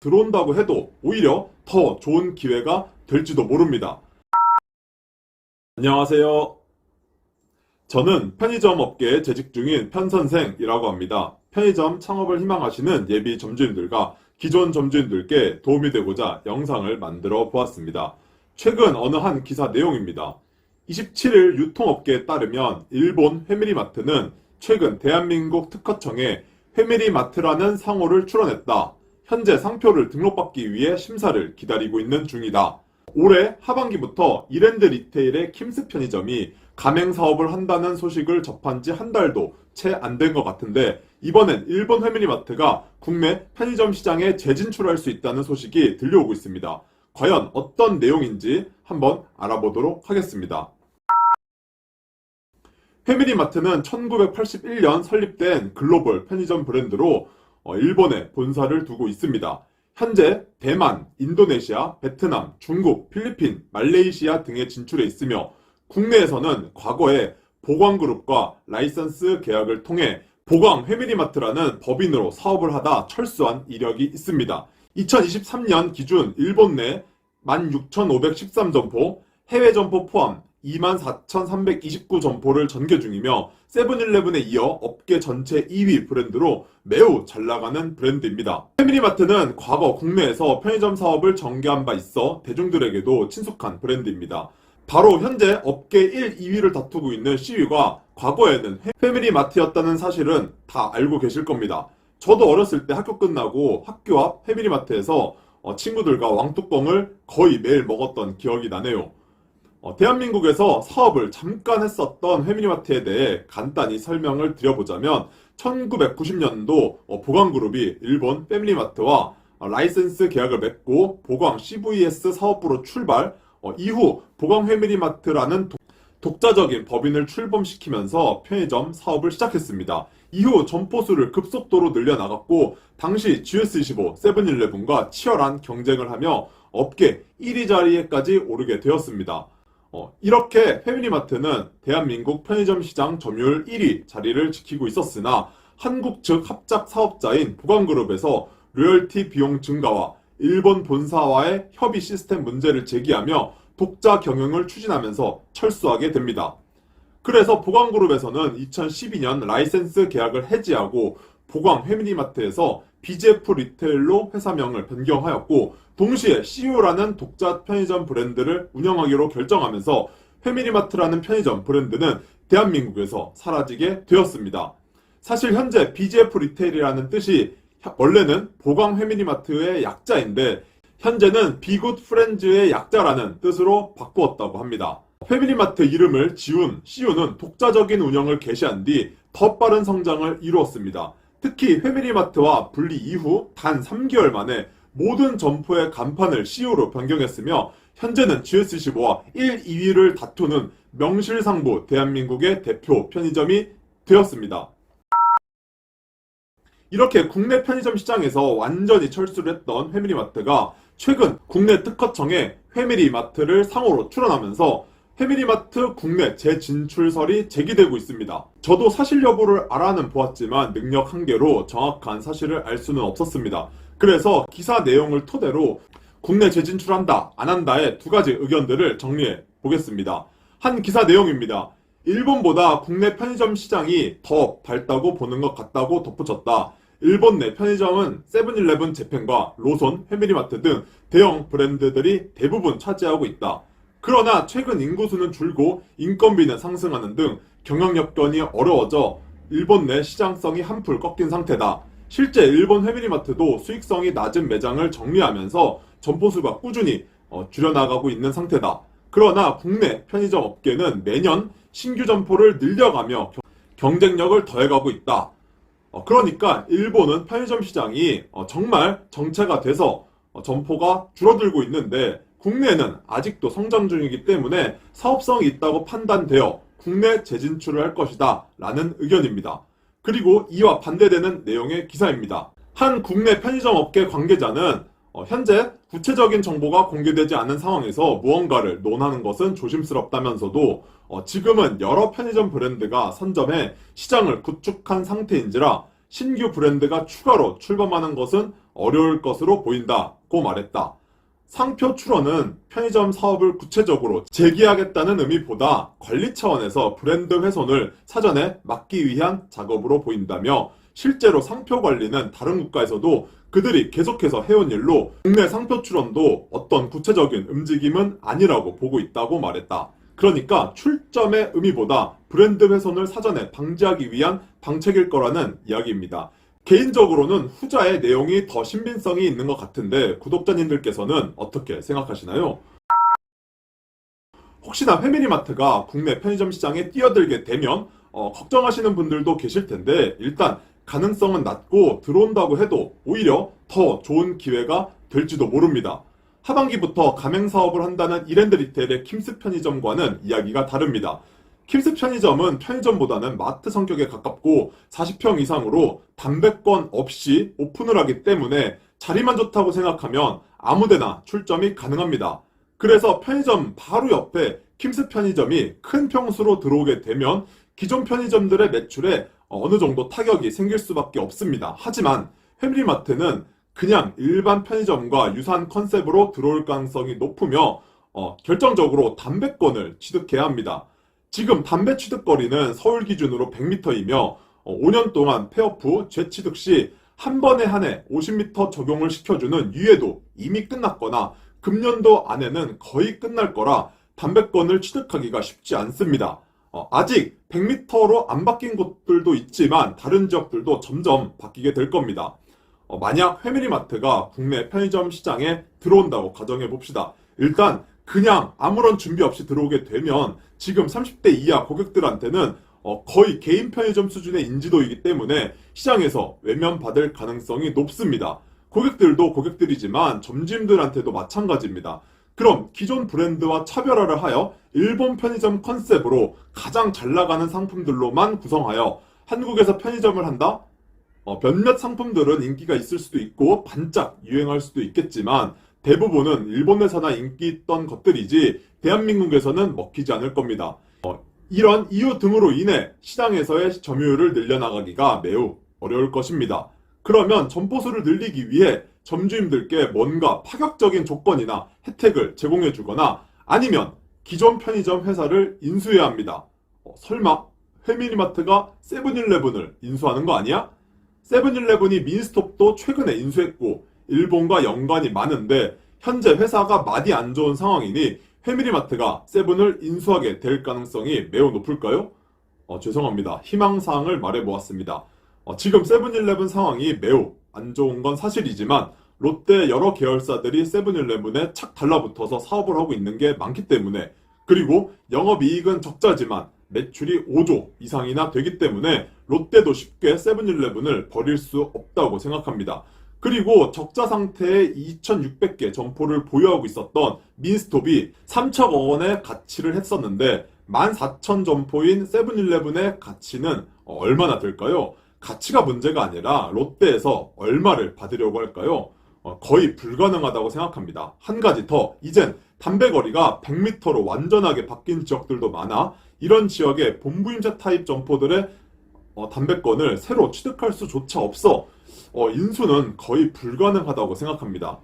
들어온다고 해도 오히려 더 좋은 기회가 될지도 모릅니다. 안녕하세요. 저는 편의점 업계에 재직 중인 편선생이라고 합니다. 편의점 창업을 희망하시는 예비 점주님들과 기존 점주님들께 도움이 되고자 영상을 만들어 보았습니다. 최근 어느 한 기사 내용입니다. 27일 유통업계에 따르면 일본 회미리마트는 최근 대한민국 특허청에 회미리마트라는 상호를 출원했다. 현재 상표를 등록받기 위해 심사를 기다리고 있는 중이다. 올해 하반기부터 이랜드 리테일의 킴스 편의점이 가맹 사업을 한다는 소식을 접한 지 한 달도 채 안 된 것 같은데 이번엔 일본 회미리마트가 국내 편의점 시장에 재진출할 수 있다는 소식이 들려오고 있습니다. 과연 어떤 내용인지 한번 알아보도록 하겠습니다. 회미리마트는 1981년 설립된 글로벌 편의점 브랜드로 어, 일본에 본사를 두고 있습니다. 현재 대만, 인도네시아, 베트남, 중국, 필리핀, 말레이시아 등에 진출해 있으며 국내에서는 과거에 보광그룹과 라이선스 계약을 통해 보광 회미리마트라는 법인으로 사업을 하다 철수한 이력이 있습니다. 2023년 기준 일본 내 16,513점포, 해외 점포 포함 24,329 점포를 전개 중이며 세븐일레븐에 이어 업계 전체 2위 브랜드로 매우 잘 나가는 브랜드입니다. 패밀리마트는 과거 국내에서 편의점 사업을 전개한 바 있어 대중들에게도 친숙한 브랜드입니다. 바로 현재 업계 1, 2위를 다투고 있는 시위가 과거에는 패밀리마트였다는 사실은 다 알고 계실 겁니다. 저도 어렸을 때 학교 끝나고 학교 앞 패밀리마트에서 어, 친구들과 왕뚜껑을 거의 매일 먹었던 기억이 나네요. 어, 대한민국에서 사업을 잠깐 했었던 회미리마트에 대해 간단히 설명을 드려보자면 1990년도 어, 보광그룹이 일본 패밀리마트와 어, 라이센스 계약을 맺고 보광 CVS 사업부로 출발 어, 이후 보광 회미리마트라는 독- 독자적인 법인을 출범시키면서 편의점 사업을 시작했습니다. 이후 점포수를 급속도로 늘려나갔고 당시 GS25, 세븐일레븐과 치열한 경쟁을 하며 업계 1위 자리에까지 오르게 되었습니다. 어, 이렇게 패밀리마트는 대한민국 편의점 시장 점유율 1위 자리를 지키고 있었으나 한국 측 합작 사업자인 보광그룹에서 로열티 비용 증가와 일본 본사와의 협의 시스템 문제를 제기하며 독자 경영을 추진하면서 철수하게 됩니다. 그래서 보광그룹에서는 2012년 라이센스 계약을 해지하고 보광 회미리마트에서 BGF 리테일로 회사명을 변경하였고 동시에 CU라는 독자 편의점 브랜드를 운영하기로 결정하면서 회미리마트라는 편의점 브랜드는 대한민국에서 사라지게 되었습니다. 사실 현재 BGF 리테일이라는 뜻이 원래는 보광 회미리마트의 약자인데 현재는 비굿 프렌즈의 약자라는 뜻으로 바꾸었다고 합니다. 패밀리마트 이름을 지운 CU는 독자적인 운영을 개시한 뒤 더 빠른 성장을 이루었습니다. 특히 패밀리마트와 분리 이후 단 3개월 만에 모든 점포의 간판을 CU로 변경했으며 현재는 GS15와 1, 2위를 다투는 명실상부 대한민국의 대표 편의점이 되었습니다. 이렇게 국내 편의점 시장에서 완전히 철수를 했던 회미리마트가 최근 국내 특허청에 회미리마트를 상호로 출원하면서 회미리마트 국내 재진출설이 제기되고 있습니다. 저도 사실 여부를 알아는 보았지만 능력 한계로 정확한 사실을 알 수는 없었습니다. 그래서 기사 내용을 토대로 국내 재진출한다, 안 한다의 두 가지 의견들을 정리해 보겠습니다. 한 기사 내용입니다. 일본보다 국내 편의점 시장이 더 밝다고 보는 것 같다고 덧붙였다. 일본 내 편의점은 세븐일레븐 재팬과 로손, 회미리마트 등 대형 브랜드들이 대부분 차지하고 있다. 그러나 최근 인구수는 줄고 인건비는 상승하는 등 경영 여건이 어려워져 일본 내 시장성이 한풀 꺾인 상태다. 실제 일본 회미리마트도 수익성이 낮은 매장을 정리하면서 점포수가 꾸준히 어, 줄여나가고 있는 상태다. 그러나 국내 편의점 업계는 매년 신규 점포를 늘려가며 경- 경쟁력을 더해가고 있다. 어, 그러니까 일본은 편의점 시장이 어, 정말 정체가 돼서 어, 점포가 줄어들고 있는데 국내는 아직도 성장 중이기 때문에 사업성이 있다고 판단되어 국내 재진출을 할 것이다 라는 의견입니다. 그리고 이와 반대되는 내용의 기사입니다. 한 국내 편의점 업계 관계자는 어, 현재 구체적인 정보가 공개되지 않은 상황에서 무언가를 논하는 것은 조심스럽다면서도 어, 지금은 여러 편의점 브랜드가 선점해 시장을 구축한 상태인지라 신규 브랜드가 추가로 출범하는 것은 어려울 것으로 보인다고 말했다. 상표 출원은 편의점 사업을 구체적으로 재기하겠다는 의미보다 관리 차원에서 브랜드 훼손을 사전에 막기 위한 작업으로 보인다며 실제로 상표 관리는 다른 국가에서도 그들이 계속해서 해온 일로 국내 상표 출원도 어떤 구체적인 움직임은 아니라고 보고 있다고 말했다. 그러니까 출점의 의미보다 브랜드 훼손을 사전에 방지하기 위한 방책일 거라는 이야기입니다. 개인적으로는 후자의 내용이 더 신빙성이 있는 것 같은데 구독자님들께서는 어떻게 생각하시나요? 혹시나 패밀리마트가 국내 편의점 시장에 뛰어들게 되면 어, 걱정하시는 분들도 계실 텐데 일단 가능성은 낮고 들어온다고 해도 오히려 더 좋은 기회가 될지도 모릅니다. 하반기부터 가맹 사업을 한다는 이랜드 리테일의 킴스 편의점과는 이야기가 다릅니다. 킴스 편의점은 편의점보다는 마트 성격에 가깝고 40평 이상으로 담배권 없이 오픈을 하기 때문에 자리만 좋다고 생각하면 아무데나 출점이 가능합니다. 그래서 편의점 바로 옆에 킴스 편의점이 큰 평수로 들어오게 되면 기존 편의점들의 매출에 어느 정도 타격이 생길 수밖에 없습니다. 하지만 패밀리마트는 그냥 일반 편의점과 유사한 컨셉으로 들어올 가능성이 높으며 어, 결정적으로 담배권을 취득해야 합니다. 지금 담배 취득거리는 서울 기준으로 100m이며 5년 동안 폐업 후 재취득 시 한 번에 한 해 50m 적용을 시켜주는 유예도 이미 끝났거나 금년도 안에는 거의 끝날 거라 담배권을 취득하기가 쉽지 않습니다. 어, 아직 100m로 안 바뀐 곳들도 있지만 다른 지역들도 점점 바뀌게 될 겁니다. 어, 만약 패밀리마트가 국내 편의점 시장에 들어온다고 가정해 봅시다. 일단 그냥 아무런 준비 없이 들어오게 되면 지금 30대 이하 고객들한테는 어, 거의 개인 편의점 수준의 인지도이기 때문에 시장에서 외면받을 가능성이 높습니다. 고객들도 고객들이지만 점주님들한테도 마찬가지입니다. 그럼 기존 브랜드와 차별화를 하여 일본 편의점 컨셉으로 가장 잘 나가는 상품들로만 구성하여 한국에서 편의점을 한다? 어, 몇몇 상품들은 인기가 있을 수도 있고 반짝 유행할 수도 있겠지만 대부분은 일본에서나 인기 있던 것들이지 대한민국에서는 먹히지 않을 겁니다. 어, 이런 이유 등으로 인해 시장에서의 점유율을 늘려나가기가 매우 어려울 것입니다. 그러면 점포수를 늘리기 위해 점주님들께 뭔가 파격적인 조건이나 혜택을 제공해 주거나 아니면 기존 편의점 회사를 인수해야 합니다. 어, 설마 패밀리마트가 세븐일레븐을 인수하는 거 아니야? 세븐일레븐이 민스톱도 최근에 인수했고 일본과 연관이 많은데 현재 회사가 많이 안 좋은 상황이니 패밀리마트가 세븐을 인수하게 될 가능성이 매우 높을까요? 어, 죄송합니다. 희망사항을 말해보았습니다. 어, 지금 세븐일레븐 상황이 매우 안 좋은 건 사실이지만 롯데 여러 계열사들이 세븐일레븐에 착 달라붙어서 사업을 하고 있는 게 많기 때문에 그리고 영업이익은 적자지만 매출이 5조 이상이나 되기 때문에 롯데도 쉽게 세븐일레븐을 버릴 수 없다고 생각합니다. 그리고 적자 상태의 2,600개 점포를 보유하고 있었던 민스톱이 3천억 원의 가치를 했었는데 14,000 점포인 세븐일레븐의 가치는 얼마나 될까요? 가치가 문제가 아니라 롯데에서 얼마를 받으려고 할까요? 어, 거의 불가능하다고 생각합니다. 한 가지 더, 이젠 담배 거리가 100m로 완전하게 바뀐 지역들도 많아 이런 지역의 본부임차 타입 점포들의 어, 담배권을 새로 취득할 수조차 없어 어, 인수는 거의 불가능하다고 생각합니다.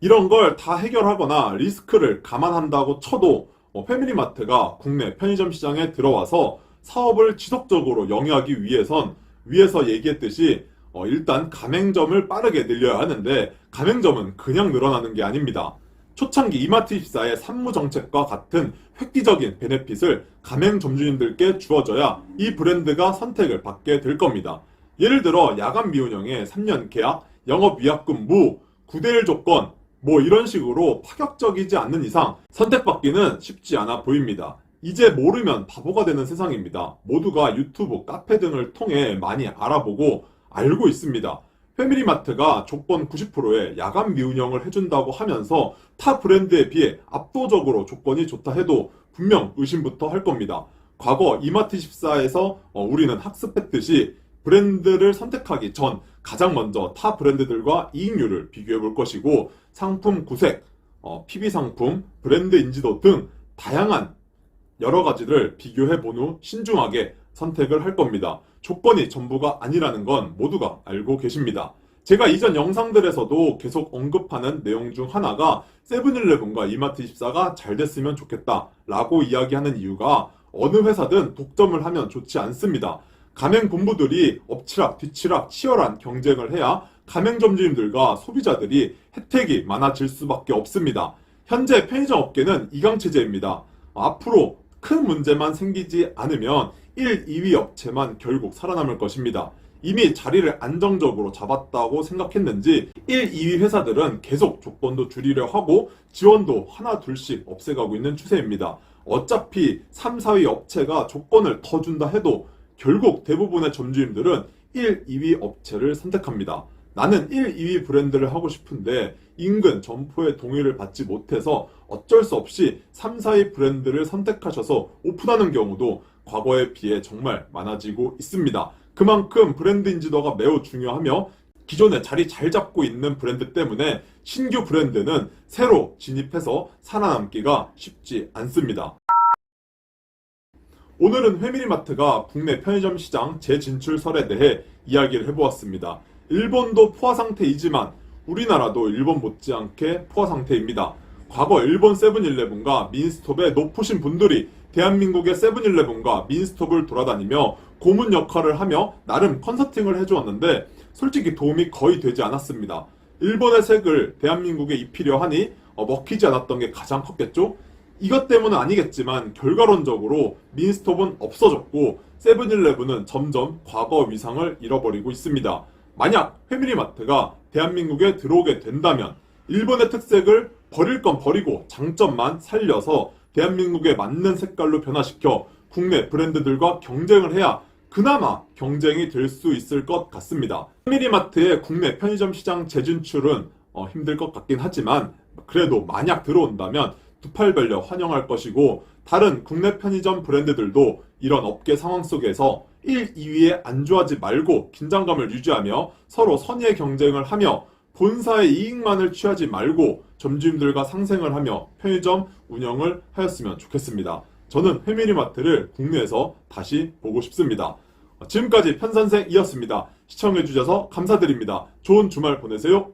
이런 걸 다 해결하거나 리스크를 감안한다고 쳐도 어, 패밀리마트가 국내 편의점 시장에 들어와서 사업을 지속적으로 영위하기 위해선 위에서 얘기했듯이 어, 일단 가맹점을 빠르게 늘려야 하는데 가맹점은 그냥 늘어나는 게 아닙니다. 초창기 이마트24의 산무 정책과 같은 획기적인 베네핏을 가맹 점주님들께 주어져야 이 브랜드가 선택을 받게 될 겁니다. 예를 들어 야간 미운영의 3년 계약, 영업 위약금 무, 9대1 조건 뭐 이런 식으로 파격적이지 않는 이상 선택받기는 쉽지 않아 보입니다. 이제 모르면 바보가 되는 세상입니다. 모두가 유튜브, 카페 등을 통해 많이 알아보고 알고 있습니다. 패밀리마트가 조건 90%의 야간 미운영을 해준다고 하면서 타 브랜드에 비해 압도적으로 조건이 좋다 해도 분명 의심부터 할 겁니다. 과거 이마트14에서 어, 우리는 학습했듯이 브랜드를 선택하기 전 가장 먼저 타 브랜드들과 이익률을 비교해 볼 것이고 상품 구색, 어, PB 상품, 브랜드 인지도 등 다양한 여러 가지를 비교해 본 후 신중하게 선택을 할 겁니다. 조건이 전부가 아니라는 건 모두가 알고 계십니다. 제가 이전 영상들에서도 계속 언급하는 내용 중 하나가 세븐일레븐과 이마트24가 잘 됐으면 좋겠다 라고 이야기하는 이유가 어느 회사든 독점을 하면 좋지 않습니다. 가맹 본부들이 엎치락 뒤치락 치열한 경쟁을 해야 가맹점주님들과 소비자들이 혜택이 많아질 수밖에 없습니다. 현재 편의점 업계는 이강체제입니다. 앞으로 큰 문제만 생기지 않으면 1, 2위 업체만 결국 살아남을 것입니다. 이미 자리를 안정적으로 잡았다고 생각했는지 1, 2위 회사들은 계속 조건도 줄이려 하고 지원도 하나 둘씩 없애가고 있는 추세입니다. 어차피 3, 4위 업체가 조건을 더 준다 해도 결국 대부분의 점주님들은 1, 2위 업체를 선택합니다. 나는 1, 2위 브랜드를 하고 싶은데 인근 점포의 동의를 받지 못해서 어쩔 수 없이 3, 4위 브랜드를 선택하셔서 오픈하는 경우도 과거에 비해 정말 많아지고 있습니다. 그만큼 브랜드 인지도가 매우 중요하며 기존에 자리 잘 잡고 있는 브랜드 때문에 신규 브랜드는 새로 진입해서 살아남기가 쉽지 않습니다. 오늘은 회밀리마트가 국내 편의점 시장 재진출설에 대해 이야기를 해보았습니다. 일본도 포화 상태이지만 우리나라도 일본 못지않게 포화 상태입니다. 과거 일본 세븐일레븐과 민스톱의 높으신 분들이 대한민국의 세븐일레븐과 민스톱을 돌아다니며 고문 역할을 하며 나름 컨설팅을 해주었는데 솔직히 도움이 거의 되지 않았습니다. 일본의 색을 대한민국에 입히려 하니 어, 먹히지 않았던 게 가장 컸겠죠? 이것 때문은 아니겠지만 결과론적으로 민스톱은 없어졌고 세븐일레븐은 점점 과거 위상을 잃어버리고 있습니다. 만약 회밀리마트가 대한민국에 들어오게 된다면 일본의 특색을 버릴 건 버리고 장점만 살려서 대한민국에 맞는 색깔로 변화시켜 국내 브랜드들과 경쟁을 해야 그나마 경쟁이 될 수 있을 것 같습니다. 회밀리마트의 국내 편의점 시장 재진출은 어, 힘들 것 같긴 하지만 그래도 만약 들어온다면 두팔 벌려 환영할 것이고 다른 국내 편의점 브랜드들도 이런 업계 상황 속에서 1, 2위에 안주하지 말고 긴장감을 유지하며 서로 선의의 경쟁을 하며 본사의 이익만을 취하지 말고 점주님들과 상생을 하며 편의점 운영을 하였으면 좋겠습니다. 저는 회밀리마트를 국내에서 다시 보고 싶습니다. 지금까지 편선생이었습니다. 시청해주셔서 감사드립니다. 좋은 주말 보내세요.